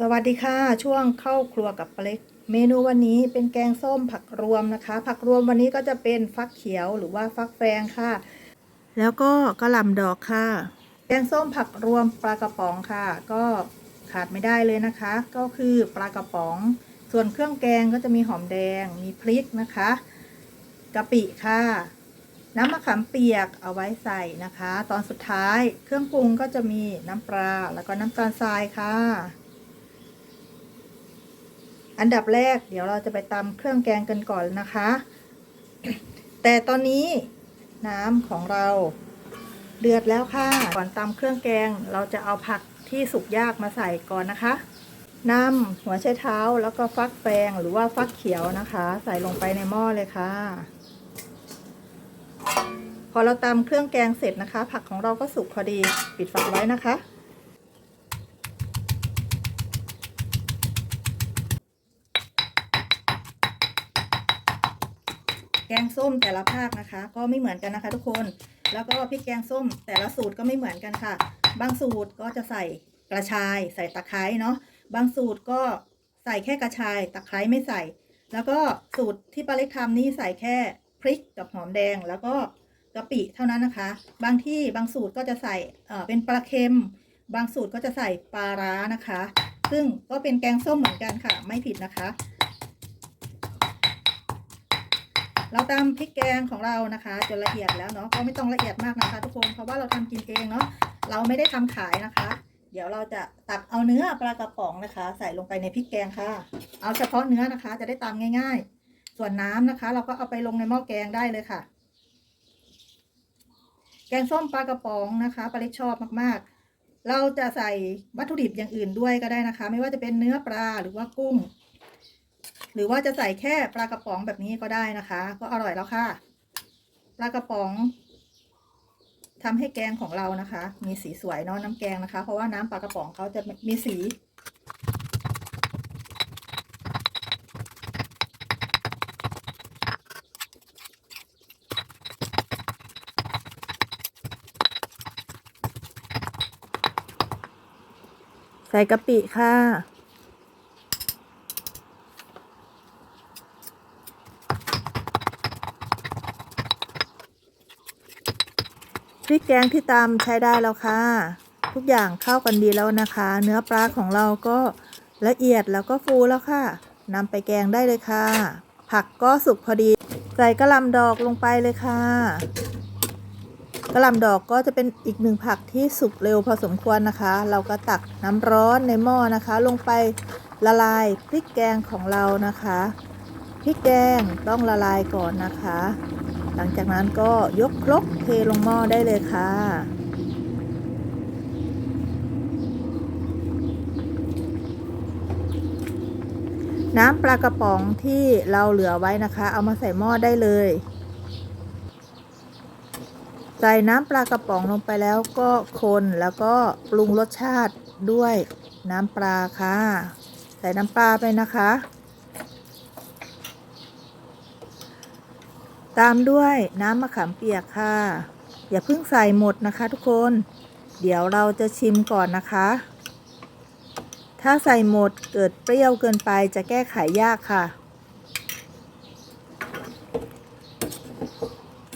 สวัสดีค่ะ ช่วงเข้าครัวกับปเล็ก เมนูวันนี้เป็นแกงส้มผักรวมนะคะ ผักรวมวันนี้ก็จะเป็นฟักเขียวหรือว่าฟักแฟงค่ะ แล้วก็กระหล่ำดอกค่ะ แกงส้มผักรวมปลากระป๋องค่ะ ก็ขาดไม่ได้เลยนะคะ ก็คือปลากระป๋อง ส่วนเครื่องแกงก็จะมีหอมแดง มีพริกนะคะกะปิค่ะ น้ำมะขามเปียกเอาไว้ใส่นะคะ ตอนสุดท้ายเครื่องปรุงก็จะมีน้ำปลาแล้วก็น้ำตาลทรายค่ะ อันดับแรกเดี๋ยวเราจะไปตำเครื่องแกงกันก่อนนะคะ แต่ตอนนี้น้ำของเราเดือดแล้วค่ะ ก่อนตำเครื่องแกงเราจะเอาผักที่สุกยากมาใส่ก่อนนะคะนำหัวไชเท้าแล้วก็ฟักแฟงหรือว่าฟักเขียวนะคะ ใส่ลงไปในหม้อเลยค่ะ พอเราตำเครื่องแกงเสร็จนะคะ ผักของเราก็สุกพอดี ปิดฝาไว้นะคะ กงส้มแต่ละภาคนะคะ ก็ไม่เหมือนกันนะคะ ทุกคน แล้วก็พริกแกงส้มแต่ละสูตรก็ไม่เหมือนกันค่ะ บางสูตรก็จะใส่กระชาย ใส่ตะไคร้เนาะ บางสูตรก็ใส่แค่กระชาย ตะไคร้ไม่ใส่ แล้วก็สูตรที่ป้าเล็กทำนี่ใส่แค่พริกกับหอมแดงแล้วก็กะปิเท่านั้นนะคะ บางที่บางสูตรก็จะใส่เอ่อเป็นปลาเค็ม บางสูตรก็จะใส่ปลาร้านะคะ ซึ่งก็เป็นแกงส้มเหมือนกันค่ะ ไม่ผิดนะคะ เราตำพริกแกงของเรานะคะจนละเอียดแล้วเนาะก็ไม่ต้องละเอียดมากนะคะ ทุกคนเพราะว่าเราทำกินเองเนาะเราไม่ได้ทำขายนะคะ เดี๋ยวเราจะตักเอาเนื้อปลากระป๋องนะคะ ใส่ลงไปในพริกแกงค่ะ เอาเฉพาะเนื้อนะคะ จะได้ตำง่าย ๆ ส่วนน้ำนะคะ เราก็เอาไปลงในหม้อแกงได้เลยค่ะ แกงส้มปลากระป๋องนะคะปลาเล็กชอบมากๆ เราจะใส่วัตถุดิบอย่างอื่นด้วยก็ได้นะคะ ไม่ว่าจะเป็นเนื้อปลาหรือว่ากุ้ง หรือว่าจะใส่แค่ปลากระป๋องแบบนี้ก็ได้นะคะ ก็อร่อยแล้วค่ะ ปลากระป๋องทำให้แกงของเรานะคะ มีสีสวยเนาะน้ำแกงนะคะ เพราะว่าน้ำปลากระป๋องเขาจะมีสีใส่กะปิค่ะ พริกแกงที่ตำใช้ได้แล้วค่ะ ทุกอย่างเข้ากันดีแล้วนะคะ เนื้อปลาของเราก็ละเอียดแล้วก็ฟูแล้วค่ะนำไปแกงได้เลยค่ะ ผักก็สุกพอดี ใส่กระลำดอกลงไปเลยค่ะกระลำดอกก็จะเป็นอีกหนึ่งผักที่สุกเร็วพอสมควรนะคะ เราก็ตักน้ำร้อนในหม้อนะคะ ลงไปละลายพริกแกงของเรานะคะพริกแกงต้องละลายก่อนนะคะ หลังจากนั้นก็ยกครก เทลงหม้อได้เลยค่ะ น้ำปลากระป๋องที่เราเหลือไว้นะคะ เอามาใส่หม้อได้เลย ใส่น้ำปลากระป๋องลงไปแล้วก็คนแล้วก็ปรุงรสชาติด้วยน้ำปลาค่ะ ใส่น้ำปลาไปนะคะ ตามด้วยน้ำมะขามเปียกค่ะ อย่าเพิ่งใส่หมดนะคะทุกคน เดี๋ยวเราจะชิมก่อนนะคะ ถ้าใส่หมดเกิดเปรี้ยวเกินไปจะแก้ไขยากค่ะ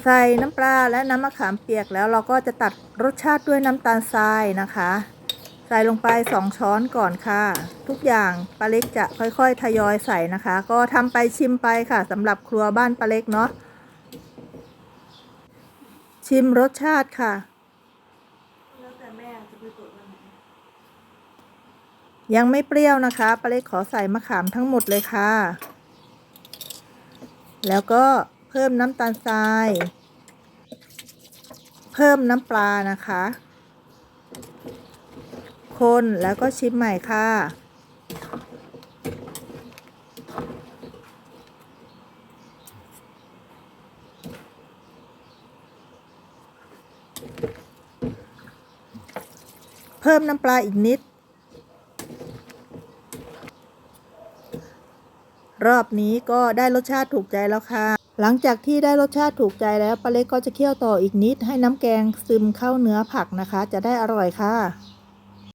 ใส่น้ำปลาและน้ำมะขามเปียกแล้วเราก็จะตัดรสชาติด้วยน้ำตาลทรายนะคะ ใส่ลงไป 2 ช้อนก่อนค่ะ ทุกอย่างป้าเล็กจะค่อยๆ ทยอยใส่นะคะ ก็ทำไปชิมไปค่ะสำหรับครัวบ้านป้าเล็กเนาะ ชิมรสชาติค่ะยังไม่เปรี้ยวนะคะป้าเล็กขอใส่มะขามทั้งหมดเลยค่ะ แล้วก็เพิ่มน้ำตาลทราย เพิ่มน้ำปลานะคะ คนแล้วก็ชิมใหม่ค่ะ เพิ่มน้ำปลาอีกนิด รอบนี้ก็ได้รสชาติถูกใจแล้วค่ะ หลังจากที่ได้รสชาติถูกใจแล้วปลาเล็กก็จะเคี่ยวต่ออีกนิด ให้น้ำแกงซึมเข้าเนื้อผักนะคะ จะได้อร่อยค่ะ